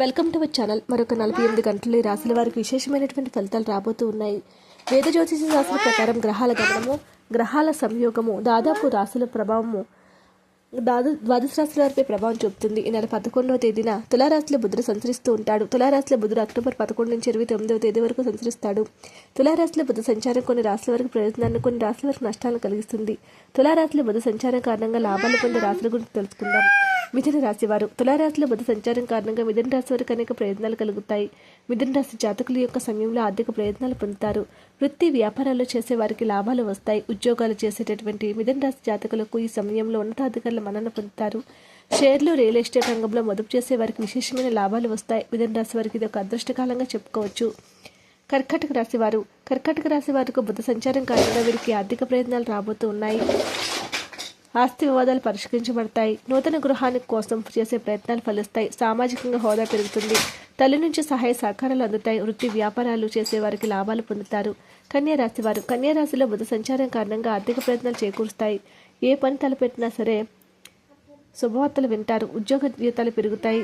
Welcome to our channel. మరొక నలభై ఎనిమిది గంటల్లో ఈ రాశుల వారికి విశేషమైనటువంటి ఫలితాలు రాబోతూ ఉన్నాయి. వేద జ్యోతిష శాస్త్ర ప్రకారం గ్రహాల గమనము గ్రహాల సంయోగము దాదాపు రాశుల ప్రభావము దాదు ద్వాదశ రాశుల వారిపై ప్రభావం చూపుతుంది. ఈ నెల పదకొండవ తేదీన తులారాశిలో బుధుడు సంచరిస్తూ ఉంటాడు. తులారాశిలో బుధుడు అక్టోబర్ పదకొండు నుంచి ఇరవై తొమ్మిదవ తేదీ వరకు సంచరిస్తాడు. తులారాశిలో బుధ సంచారం కొన్ని రాశుల వరకు ప్రయోజనాన్ని కొన్ని రాశుల వరకు నష్టాలను కలిగిస్తుంది. తులారాశిలో బుధ సంచారం కారణంగా లాభాలు పొందే రాశుల గురించి తెలుసుకుందాం. మిథున రాశి వారు. తులారాశిలో బుధ సంచారం కారణంగా మిథున రాశి వారికి అనేక ప్రయోజనాలు కలుగుతాయి. మిథున రాశి జాతకుల యొక్క సమయంలో ఆర్థిక ప్రయోజనాలు పొందుతారు. వృత్తి వ్యాపారాలు చేసే వారికి లాభాలు వస్తాయి. ఉద్యోగాలు చేసేటటువంటి మిథున రాశి జాతకులకు ఈ సమయంలో ఉన్నతాధికారులు మన్నన పొందుతారు. షేర్లు రియల్ ఎస్టేట్ రంగంలో మదుపు చేసే వారికి విశేషమైన లాభాలు వస్తాయి. మిథున రాశి వారికి ఇది ఒక అదృష్టకాలంగా చెప్పుకోవచ్చు. కర్కాటక రాశి వారు కర్కాటక రాశి వారికి బుధ సంచారం కారణంగా వీరికి ఆర్థిక ప్రయత్నాలు రాబోతూ ఉన్నాయి. ఆస్తి వివాదాలు పరిష్కరించబడతాయి. నూతన గృహానికి కోసం చేసే ప్రయత్నాలు ఫలిస్తాయి. సామాజికంగా హోదా పెరుగుతుంది. తల్లి నుంచి సహాయ సహకారాలు అందుతాయి. వృత్తి వ్యాపారాలు చేసే వారికి లాభాలు పొందుతారు. కన్యా రాశి వారు కన్యా రాశిలో బుధ సంచారం కారణంగా ఆర్థిక ప్రయత్నాలు చేకూరుస్తాయి. ఏ పని తలపెట్టినా సరే శుభవార్తలు వింటారు. ఉద్యోగ జీతాలు పెరుగుతాయి.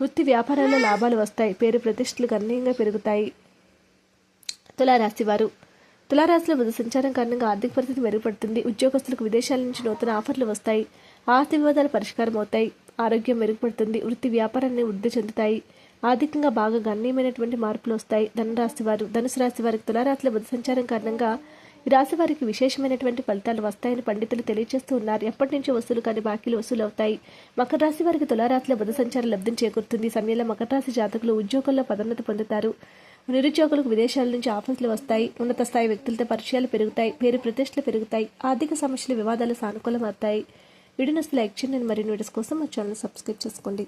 వృత్తి వ్యాపారాల్లో లాభాలు వస్తాయి. పేరు ప్రతిష్టలు గణనీయంగా పెరుగుతాయి. తులారాశి వారు తులారాశిలో బుధ సంచారం కారణంగా ఆర్థిక పరిస్థితి మెరుగుపడుతుంది. ఉద్యోగస్తులకు విదేశాల నుంచి నూతన ఆఫర్లు వస్తాయి. ఆస్తి వివాదాలు పరిష్కారం అవుతాయి. ఆరోగ్యం మెరుగుపడుతుంది. వృత్తి వ్యాపారాన్ని వృద్ధి చెందుతాయి. ఆర్థికంగా బాగా గణనీయమైనటువంటి మార్పులు వస్తాయి. ధనురాశి వారు ధనుసు రాశి వారికి తులారాశిలో బుధ సంచారం కారణంగా రాశి వారికి విశేషమైనటువంటి ఫలితాలు వస్తాయని పండితులు తెలియజేస్తూ ఉన్నారు. ఎప్పటి నుంచి వసూలు కానీ బాకీలు వసూలు అవుతాయి మకర రాశి వారికి తులారాశిలో బుధ సంచారం లబ్ధం చేకూరుతుంది. సమయంలో మకర రాశి జాతకులు ఉద్యోగంలో పదోన్నతి పొందుతారు. నిరుద్యోగులకు విదేశాల నుంచి ఆఫర్లు వస్తాయి. ఉన్నత స్థాయి వ్యక్తులతో పరిచయాలు పెరుగుతాయి. పేరు ప్రతిష్టలు పెరుగుతాయి. ఆర్థిక సమస్యలు వివాదాలు సానుకూలమవుతాయి. వీడియోస్ లైక్ చేయండి. మరిన్ని వీడియోస్ కోసం మా ఛానల్ సబ్స్క్రైబ్ చేసుకోండి.